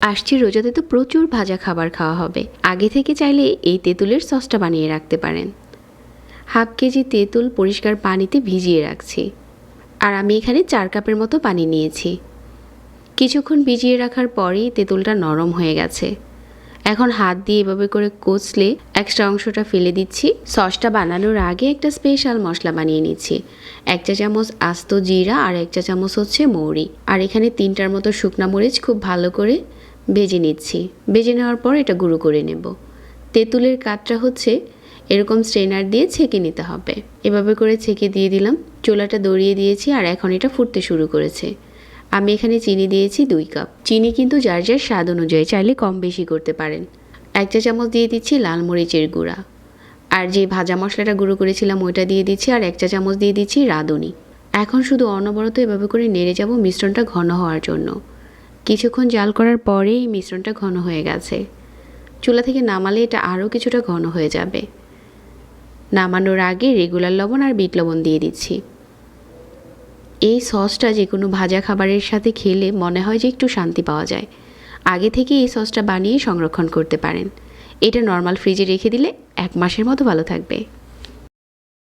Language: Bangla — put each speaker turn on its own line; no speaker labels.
আসছে রোজাতে তো প্রচুর ভাজা খাবার খাওয়া হবে। আগে থেকে চাইলে এই তেঁতুলের সসটা বানিয়ে রাখতে পারেন। হাফ কেজি তেঁতুল পরিষ্কার পানিতে ভিজিয়ে রাখছি। আর আমি এখানে চার কাপের মতো পানি নিয়েছি। কিছুক্ষণ ভিজিয়ে রাখার পরেই তেঁতুলটা নরম হয়ে গেছে। এখন হাত দিয়ে এভাবে করে কচলে এক্সট্রা অংশটা ফেলে দিচ্ছি। সসটা বানানোর আগে একটা স্পেশাল মশলা বানিয়ে নিচ্ছি। এক চা চামচ আস্ত জিরা আর এক চা চামচ হচ্ছে মৌরি। আর এখানে তিনটার মতো শুকনা মরিচ খুব ভালো করে ভেজে নিচ্ছি। ভেজে নেওয়ার পর এটা গুঁড়ো করে নেব। তেঁতুলের কাঠটা হচ্ছে এরকম স্ট্রেনার দিয়ে ছেঁকে নিতে হবে। এভাবে করে ছেঁকে দিয়ে দিলাম। চোলাটা দড়িয়ে দিয়েছি আর এখন এটা ফুটতে শুরু করেছে। আমি এখানে চিনি দিয়েছি দুই কাপ। চিনি কিন্তু যার যার স্বাদ অনুযায়ী চাইলে কম বেশি করতে পারেন। এক চা চামচ দিয়ে দিচ্ছি লাল মরিচের গুঁড়া। আর যে ভাজা মশলাটা গুঁড়ো করেছিলাম ওইটা দিয়ে দিচ্ছি আর এক চা চামচ দিয়ে দিচ্ছি রাঁধুনি। এখন শুধু অনবরত এভাবে করে নেড়ে যাব মিশ্রণটা ঘন হওয়ার জন্য। কিছুক্ষণ জাল করার পরেই মিশ্রণটা ঘন হয়ে গেছে। চুলা থেকে নামালে এটা আরও কিছুটা ঘন হয়ে যাবে। নামানোর আগে রেগুলার লবণ আর বিট লবণ দিয়ে দিচ্ছি। এই সসটা যে কোনো ভাজা খাবারের সাথে খেলে মনে হয় যে একটু শান্তি পাওয়া যায়। আগে থেকে এই সসটা বানিয়ে সংরক্ষণ করতে পারেন। এটা নর্মাল ফ্রিজে রেখে দিলে এক মাসের মতো ভালো থাকবে।